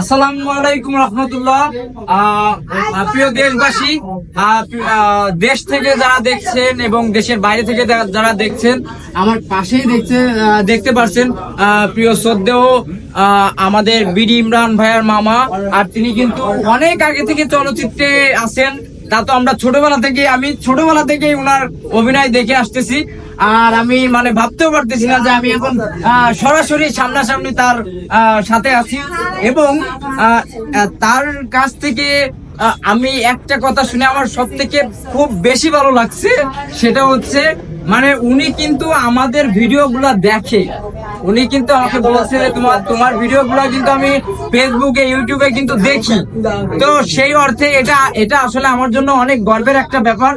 আসসালামু আলাইকুম রহমতুল্লাহ। প্রিয় দেশবাসী দেশ থেকে যারা দেখছেন এবং দেশের বাইরে থেকে যারা দেখছেন, আমার পাশেই দেখছেন দেখতে পাচ্ছেন প্রিয় শ্রদ্ধেয় আমাদের বিডি ইমরান ভাইয়ার মামা। আর তিনি কিন্তু অনেক আগে থেকে চলচ্চিত্রে আছেন। তা তো আমরা ছোটবেলা থেকে, আমি ছোটবেলা থেকে ওনার অভিনয় দেখে আসতেছি। আর আমি মানে ভাবতেও পারতেছি না যে আমি এখন সরাসরি সামনাসামনি তার সাথে আছি। এবং তার কাছ থেকে আমি একটা কথা শুনে আমার সব থেকে খুব বেশি ভালো লাগছে, সেটা হচ্ছে মানে উনি কিন্তু আমাদের ভিডিওগুলো দেখে। উনি কিন্তু আমাকে বলছে তোমার তোমার ভিডিওগুলো কিন্তু আমি ফেসবুকে ইউটিউবে কিন্তু দেখি। তো সেই অর্থে এটা এটা আসলে আমার জন্য অনেক গর্বের একটা ব্যাপার।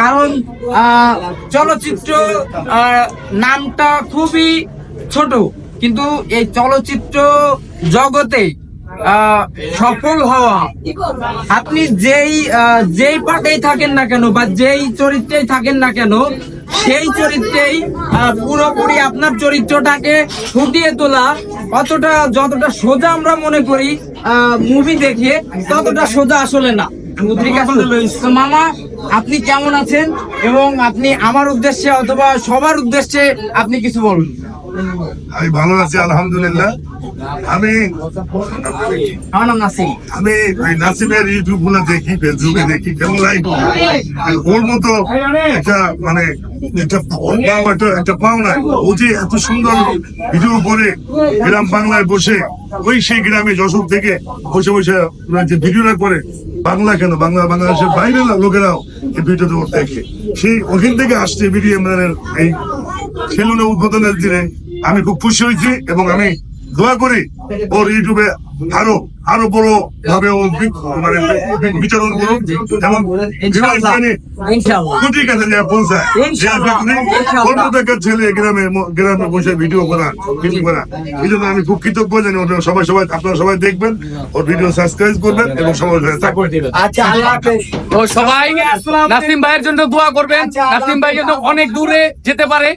কারণ চলচ্চিত্র নামটা খুবই ছোট। কিন্তু এই চলচ্চিত্র জগতে সফল হওয়া, আপনি যেই যেই পাটেই থাকেন না কেন বা যেই চরিত্রেই থাকেন না কেন সেই চরিত্রেই পুরোপুরি আপনার চরিত্রটাকে ফুটিয়ে তোলা অতটা যতটা সোজা আমরা মনে করি মুভি দেখে ততটা সোজা আসলে না। মামা আপনি কেমন আছেন? এবং আপনি আমার উদ্দেশ্যে অথবা সবার উদ্দেশ্যে আপনি কিছু বলুন। আমি ভালো আছি আলহামদুলিল্লাহ। আমি আমার নাম নাসিম। আমি ওই নাসিমের ইউটিউবগুলো দেখি ফেসবুকে দেখি কেমন লাইক ওর মতো একটা মানে একটা পাওনা। ও যে এত সুন্দর ভিডিও করে গ্রাম বাংলায় বসে ওই সেই গ্রামে যশোর থেকে বসে বসে যে ভিডিওটা করে বাংলা কেন? বাংলা বাংলাদেশের বাইরে লোকেরাও এই ভিডিওটা দেখে। সেই ওখান থেকে আসছে ভিডিও এই সেলুনে উদ্বোধনের দিনে। আমি খুব খুশি হয়েছি এবং আমি দোয়া করি ওর ইউটিউবে আরও আরও বড় ভাবে মানে বিচরণ এবং। কাছে যা পৌঁছায়। ছেলে গ্রামে গ্রামে বসে ভিডিও করা ভিডিও করা। এই জন্য আমি খুব কৃতজ্ঞ জানি ওটা সবাই সবাই আপনারা সবাই দেখবেন ওর ভিডিও সাবস্ক্রাইব করবেন এবং সবাই আচ্ছা আল্লাহ তো সবাই নাসিম ভাইয়ের জন্য দোয়া করবেন। নাসিম ভাই যেন অনেক দূরে যেতে পারে।